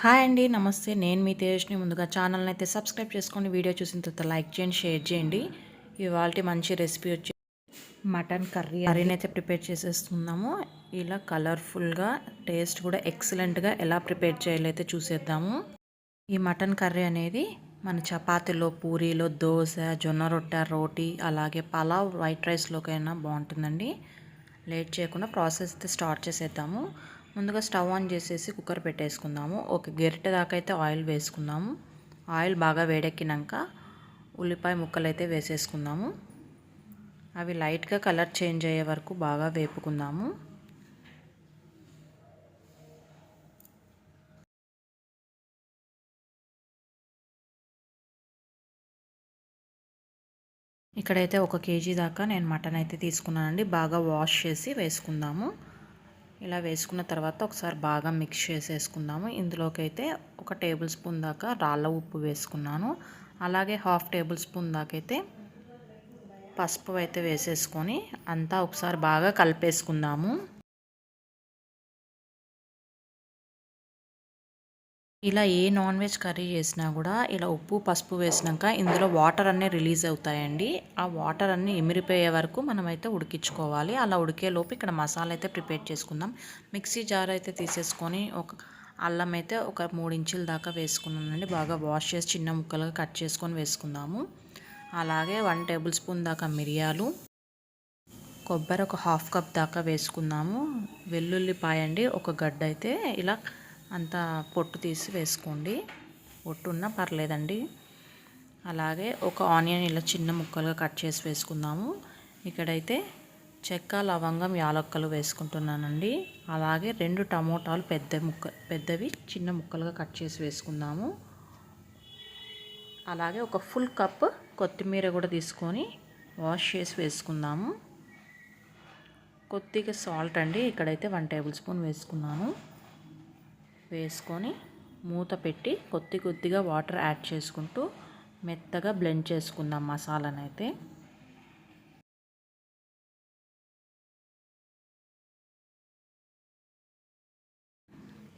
Hi అండి నమస్తే. నేను మీ తేజ్ని ముందుగా ఛానల్ని అయితే సబ్స్క్రైబ్ చేసుకోండి వీడియో చూసిన తర్వాత లైక్ చేయండి షేర్ చేయండి. ఇవాళ మంచి రెసిపీ వచ్చి మటన్ కర్రీ కర్రీని అయితే ప్రిపేర్ చేసేస్తున్నాము. ఇలా కలర్ఫుల్గా టేస్ట్ కూడా ఎక్సలెంట్గా ఎలా ప్రిపేర్ చేయాలో అయితే చూసేద్దాము. ఈ మటన్ కర్రీ అనేది మన చపాతీలో పూరీలో దోశ జొన్న రొట్టె రోటీ అలాగే పలావ్ వైట్ రైస్లోకైనా బాగుంటుందండి. లేట్ చేయకుండా ప్రాసెస్ అయితే స్టార్ట్ చేసేద్దాము. ముందుగా స్టవ్ ఆన్ చేసేసి కుక్కర్ పెట్టేసుకుందాము. ఒక గెరిట దాకా అయితే ఆయిల్ వేసుకుందాము. ఆయిల్ బాగా వేడెక్కినాక ఉల్లిపాయ ముక్కలు అయితే వేసేసుకుందాము. అవి లైట్గా కలర్ చేంజ్ అయ్యే వరకు బాగా వేపుకుందాము. ఇక్కడైతే ఒక కేజీ దాకా నేను మటన్ అయితే తీసుకున్నానండి. బాగా వాష్ చేసి వేసుకుందాము. ఇలా వేసుకున్న తర్వాత ఒకసారి బాగా మిక్స్ చేసేసుకుందాము. ఇందులోకి అయితే ఒక టేబుల్ స్పూన్ దాకా రాళ్ళ ఉప్పు వేసుకున్నాను. అలాగే హాఫ్ టేబుల్ స్పూన్ దాకైతే పసుపు అయితే వేసేసుకొని అంతా ఒకసారి బాగా కలిపేసుకుందాము. ఇలా ఏ నాన్ వెజ్ కర్రీ చేసినా కూడా ఇలా ఉప్పు పసుపు వేసినాక ఇందులో వాటర్ అన్నీ రిలీజ్ అవుతాయండి. ఆ వాటర్ అన్నీ ఎమిరిపోయే వరకు మనమైతే ఉడికించుకోవాలి. అలా ఉడికే లోపు ఇక్కడ మసాలా అయితే ప్రిపేర్ చేసుకుందాం. మిక్సీ జార్ అయితే తీసేసుకొని ఒక అల్లం అయితే ఒక మూడు ఇంచుల దాకా వేసుకున్నానండి. బాగా వాష్ చేసి చిన్న ముక్కలుగా కట్ చేసుకొని వేసుకుందాము. అలాగే వన్ టేబుల్ స్పూన్ దాకా మిరియాలు. కొబ్బరి ఒక హాఫ్ కప్ దాకా వేసుకుందాము. వెల్లుల్లిపాయ అండి ఒక గడ్డ అయితే ఇలా అంతా పొట్టు తీసి వేసుకోండి. పొట్టు ఉన్నా పర్లేదండి. అలాగే ఒక ఆనియన్ ఇలా చిన్న ముక్కలుగా కట్ చేసి వేసుకుందాము. ఇక్కడైతే చెక్క లవంగం యాలక్కలు వేసుకుంటున్నానండి. అలాగే రెండు టమోటాలు పెద్ద ముక్క పెద్దవి చిన్న ముక్కలుగా కట్ చేసి వేసుకుందాము. అలాగే ఒక ఫుల్ కప్ కొత్తిమీర కూడా తీసుకొని వాష్ చేసి వేసుకుందాము. కొద్దిగా సాల్ట్ అండి. ఇక్కడైతే వన్ టేబుల్ స్పూన్ వేసుకున్నాను. వేసుకొని మూత పెట్టి కొద్ది కొద్దిగా వాటర్ యాడ్ చేసుకుంటూ మెత్తగా బ్లెండ్ చేసుకుందాం మసాలానైతే. అయితే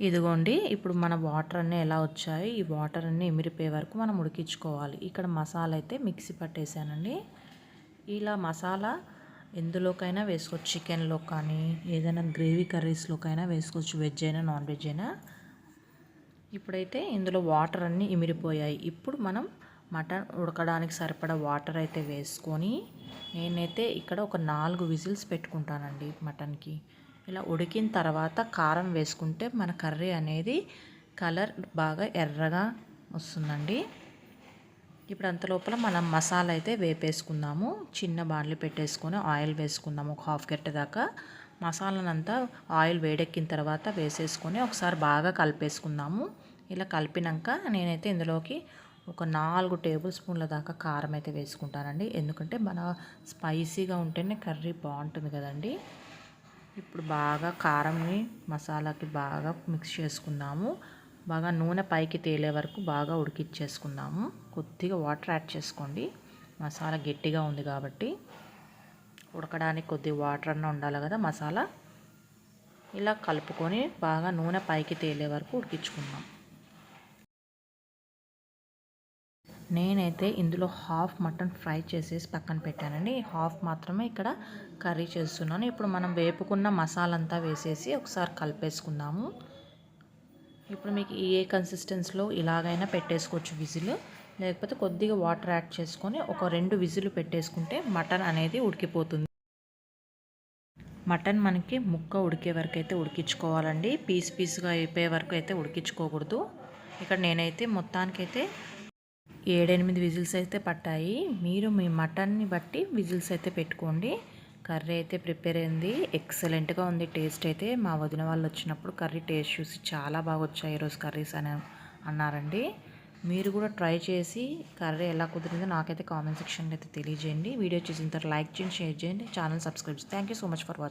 ఇదిగోండి ఇప్పుడు మన వాటర్ అన్నీ ఎలా వచ్చాయి? ఈ వాటర్ అన్నీ ఎమిరిపోయే వరకు మనం ఉడికించుకోవాలి. ఇక్కడ మసాలా అయితే మిక్సీ పట్టేశానండి ఇలా మసాలా ఎందులోకైనా వేసుకోవచ్చు. చికెన్లో కానీ ఏదైనా గ్రేవీ కర్రీస్లోకైనా వేసుకోవచ్చు. వెజ్ అయినా నాన్ వెజ్ అయినా. ఇప్పుడైతే ఇందులో వాటర్ అన్నీ ఇమిరిపోయాయి ఇప్పుడు మనం మటన్ ఉడకడానికి సరిపడా వాటర్ అయితే వేసుకొని నేనైతే ఇక్కడ ఒక నాలుగు విజిల్స్ పెట్టుకుంటానండి మటన్కి. ఇలా ఉడికిన తర్వాత కారం వేసుకుంటే మన కర్రీ అనేది కలర్ బాగా ఎర్రగా వస్తుందండి. ఇప్పుడు అంత లోపల మనం మసాలా అయితే వేపేసుకుందాము. చిన్న బాండ్లు పెట్టేసుకొని ఆయిల్ వేసుకుందాము. ఒక హాఫ్ గంట దాకా మసాలానంతా ఆయిల్ వేడెక్కిన తర్వాత వేసేసుకొని ఒకసారి బాగా కలిపేసుకుందాము. ఇలా కలిపినాక నేనైతే ఇందులోకి ఒక నాలుగు టేబుల్ స్పూన్ల దాకా కారం అయితే వేసుకుంటానండి. ఎందుకంటే మన స్పైసీగా ఉంటేనే కర్రీ బాగుంటుంది కదండి. ఇప్పుడు బాగా కారంని మసాలాకి బాగా మిక్స్ చేసుకుందాము. బాగా నూనె పైకి తేలే వరకు బాగా ఉడికిచ్చేసుకుందాము. కొద్దిగా వాటర్ యాడ్ చేసుకోండి. మసాలా గట్టిగా ఉంది కాబట్టి. ఉడకడానికి కొద్ది వాటర్ అన్న ఉండాలి కదా మసాలా. ఇలా కలుపుకొని బాగా నూనె పైకి తేలే వరకు ఉడికించుకుందాం. నేనైతే ఇందులో హాఫ్ మటన్ ఫ్రై చేసేసి పక్కన పెట్టానండి. హాఫ్ మాత్రమే ఇక్కడ కర్రీ చేస్తున్నాను. ఇప్పుడు మనం వేపుకున్న మసాలా అంతా వేసేసి ఒకసారి కలిపేసుకుందాము. ఇప్పుడు మీకు ఏ కన్సిస్టెన్సీలో ఇలాగైనా పెట్టేసుకోవచ్చు విజిల్. లేకపోతే కొద్దిగా వాటర్ యాడ్ చేసుకొని ఒక రెండు విజులు పెట్టేసుకుంటే మటన్ అనేది ఉడికిపోతుంది. మటన్ మనకి ముక్క ఉడికే వరకు అయితే ఉడికించుకోవాలండి. పీస్ పీస్గా అయిపోయే వరకు అయితే ఉడికించుకోకూడదు. ఇక్కడ నేనైతే మొత్తానికైతే ఏడెనిమిది విజిల్స్ అయితే పట్టాయి. మీరు మీ మటన్ని బట్టి విజిల్స్ అయితే పెట్టుకోండి. కర్రీ అయితే ప్రిపేర్ అయింది. ఎక్సలెంట్గా ఉంది. టేస్ట్ అయితే మా వదిన వాళ్ళు వచ్చినప్పుడు కర్రీ టేస్ట్ చూసి చాలా బాగా వచ్చాయి ఈరోజు కర్రీస్ అని అన్నారండి. మీరు కూడా ట్రై చేసి కర్రీ ఎలా కుదిరిందో నాకైతే కామెంట్ సెక్షన్లో అయితే తెలియజేయండి. వీడియో చూసిన తర్వాత లైక్ చేయండి షేర్ చేయండి. Channel subscribe thank you so much for watching